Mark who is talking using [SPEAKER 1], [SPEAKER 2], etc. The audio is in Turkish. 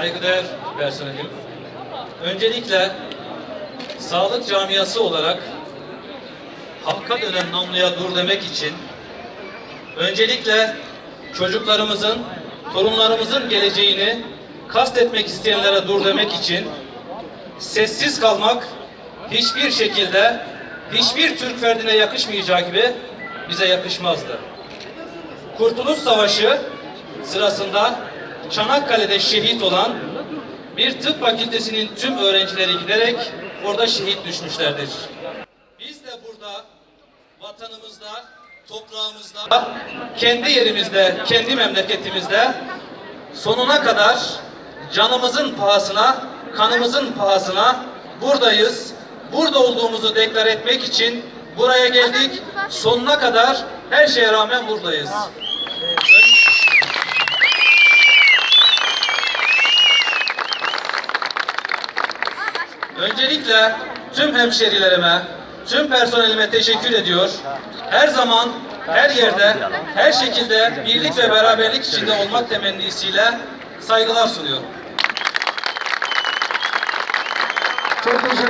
[SPEAKER 1] saygıdeğer personelim. Öncelikle sağlık camiası olarak halka dönen namluya dur demek için öncelikle çocuklarımızın, torunlarımızın geleceğini kastetmek isteyenlere dur demek için sessiz kalmak hiçbir şekilde hiçbir Türk ferdine yakışmayacağı gibi bize yakışmazdı. Kurtuluş Savaşı sırasında Çanakkale'de şehit olan bir tıp fakültesinin tüm öğrencileri giderek orada şehit düşmüşlerdir. Biz de burada vatanımızda, toprağımızda, kendi yerimizde, kendi memleketimizde sonuna kadar canımızın pahasına, kanımızın pahasına buradayız. Burada olduğumuzu deklar etmek için buraya geldik. Sonuna kadar her şeye rağmen buradayız. Öncelikle tüm hemşerilerime, tüm personelime teşekkür ediyor. Her zaman, her yerde, her şekilde birlik ve beraberlik içinde olmak temennisiyle saygılar sunuyorum.
[SPEAKER 2] Çok teşekkür